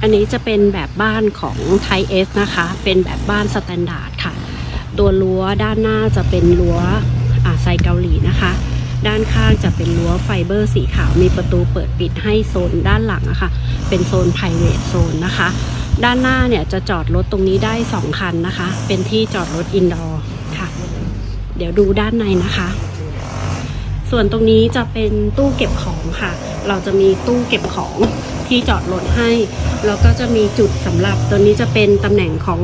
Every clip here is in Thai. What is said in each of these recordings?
อันนี้จะเป็นแบบบ้านของไทเอสนะคะ เป็นแบบบ้านสแตนดาร์ดค่ะ ตัวรั้วด้านหน้าจะเป็นรั้วอาไซเกาหลีนะคะ ด้านข้างจะเป็นรั้วไฟเบอร์สีขาว มีประตูเปิดปิดให้โซนด้านหลังอะค่ะเป็นโซน private โซนนะคะ ด้านหน้าเนี่ยจะจอดรถตรงนี้ได้ 2 คันนะคะ เป็นที่จอดรถอินดอร์ค่ะ เดี๋ยวดูด้านในนะคะส่วนตรงนี้จะเป็นตู้เก็บของค่ะ เราจะมีตู้เก็บของ ที่จอดรถให้ แล้วก็จะมีจุดสำหรับตัวนี้จะเป็นตำแหน่งของ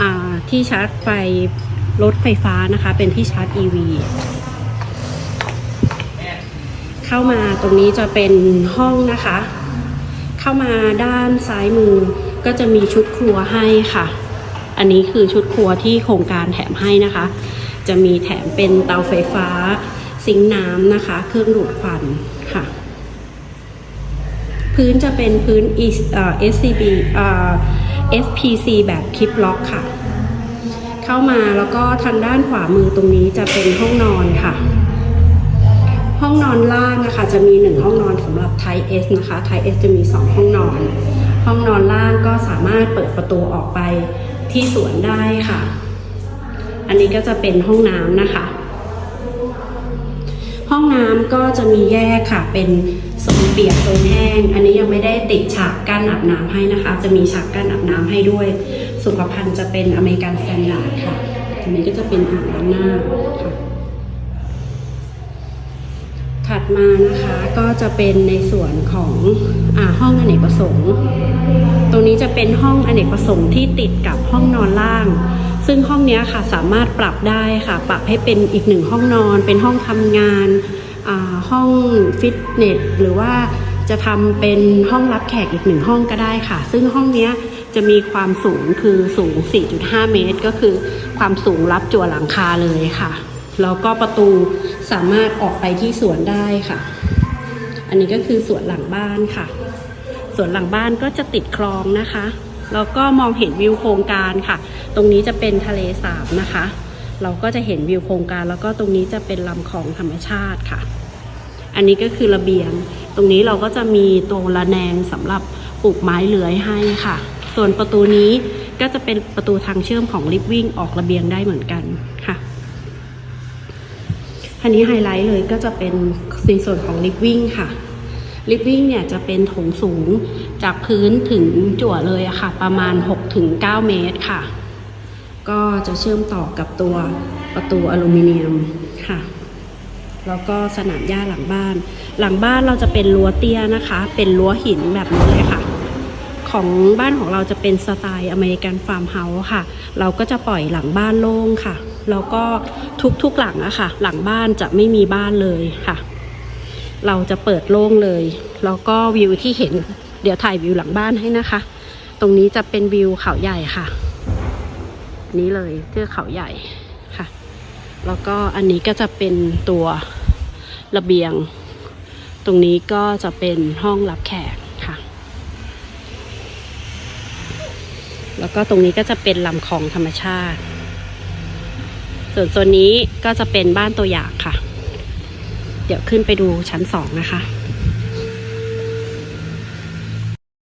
อที่ชาร์จไฟรถไฟฟ้านะคะ เป็นที่ชาร์จ EV เข้ามาตรงนี้จะเป็นห้องนะคะ เข้ามาด้านซ้ายมือก็จะมีชุดครัวให้ค่ะ อันนี้คือชุดครัวที่โครงการแถมให้นะคะ จะมีแถมเป็นเตาไฟฟ้า ซิงค์น้ำนะคะ เครื่องดูดควันค่ะ พื้นจะเป็นพื้น SCB FPC แบบคลิปล็อกค่ะ เข้ามาแล้วก็ทางด้านขวามือตรงนี้จะเป็นห้องนอนค่ะ ห้องนอนล่างนะคะจะมีหนึ่งห้องนอนสำหรับ Type S นะคะ Type S จะมีสองห้องนอน ห้องนอนล่างก็สามารถเปิดประตูออกไปที่สวนได้ค่ะ อันนี้ก็จะเป็นห้องน้ำนะคะ ห้องน้ำก็จะมีแยกค่ะเป็น เปียกโซนแห้ง อันนี้ยังไม่ได้ติดฉากกั้นอาบน้ำให้นะคะ จะมีฉากกั้นอาบน้ำให้ด้วย สุขภัณฑ์จะเป็นอเมริกันสแตนดาร์ดค่ะอันนี้ก็จะเป็นอ่างล้างหน้าค่ะถัดมานะคะก็จะเป็นในส่วนของอาห้องอเนกประสงค์ ตรงนี้จะเป็นห้องอเนกประสงค์ที่ติดกับห้องนอนล่าง ซึ่งห้องนี้ค่ะสามารถปรับได้ค่ะ ปรับให้เป็นอีกหนึ่งห้องนอน เป็นห้องทำงาน ห้องฟิตเนสหรือว่าจะทำเป็นห้องรับแขกอีกหนึ่งห้องก็ได้ค่ะ ซึ่งห้องนี้จะมีความสูงคือสูง 4.5 เมตร ก็คือความสูงรับจั่วหลังคาเลยค่ะ แล้วก็ประตูสามารถออกไปที่สวนได้ค่ะ อันนี้ก็คือสวนหลังบ้านค่ะ สวนหลังบ้านก็จะติดคลองนะคะ แล้วก็มองเห็นวิวโครงการค่ะ ตรงนี้จะเป็นทะเลสาบนะคะ เราก็จะเห็นวิวโครงการ แล้วก็ตรงนี้จะเป็นลำคลองธรรมชาติค่ะ อันนี้ก็คือระเบียง ตรงนี้เราก็จะมีตัวระแนงสำหรับปลูกไม้เลื้อยให้ค่ะ ส่วนประตูนี้ก็จะเป็นประตูทางเชื่อมของลิฟวิ่งออกระเบียงได้เหมือนกันค่ะอันนี้ไฮไลท์เลยก็จะเป็นในส่วนของลิฟวิ่งค่ะลิฟวิ่งเนี่ยจะเป็นโถงสูงจากพื้นถึงจั่วเลยอะค่ะ ประมาณ 6-9 เมตรค่ะ ก็จะเชื่อมต่อกับตัวประตูอลูมิเนียมค่ะ แล้วก็สนามหญ้าหลังบ้าน หลังบ้านเราจะเป็นรั้วเตี้ยนะคะ เป็นรั้วหินแบบนี้เลยค่ะ ของบ้านของเราจะเป็นสไตล์อเมริกันฟาร์มเฮาส์ค่ะ เราก็จะปล่อยหลังบ้านโล่งค่ะ แล้วก็ทุกๆหลังอะค่ะ หลังบ้านจะไม่มีบ้านเลยค่ะ เราจะเปิดโล่งเลย แล้วก็วิวที่เห็น เดี๋ยวถ่ายวิวหลังบ้านให้นะคะ ตรงนี้จะเป็นวิวเขาใหญ่ค่ะ นี้เลยเทือกเขาใหญ่ค่ะ แล้วก็อันนี้ก็จะเป็นตัวระเบียง ตรงนี้ก็จะเป็นห้องรับแขกค่ะ แล้วก็ตรงนี้ก็จะเป็นลำคลองธรรมชาติ ส่วนโซนนี้ก็จะเป็นบ้านตัวอย่างค่ะ เดี๋ยวขึ้นไปดูชั้นสองนะคะ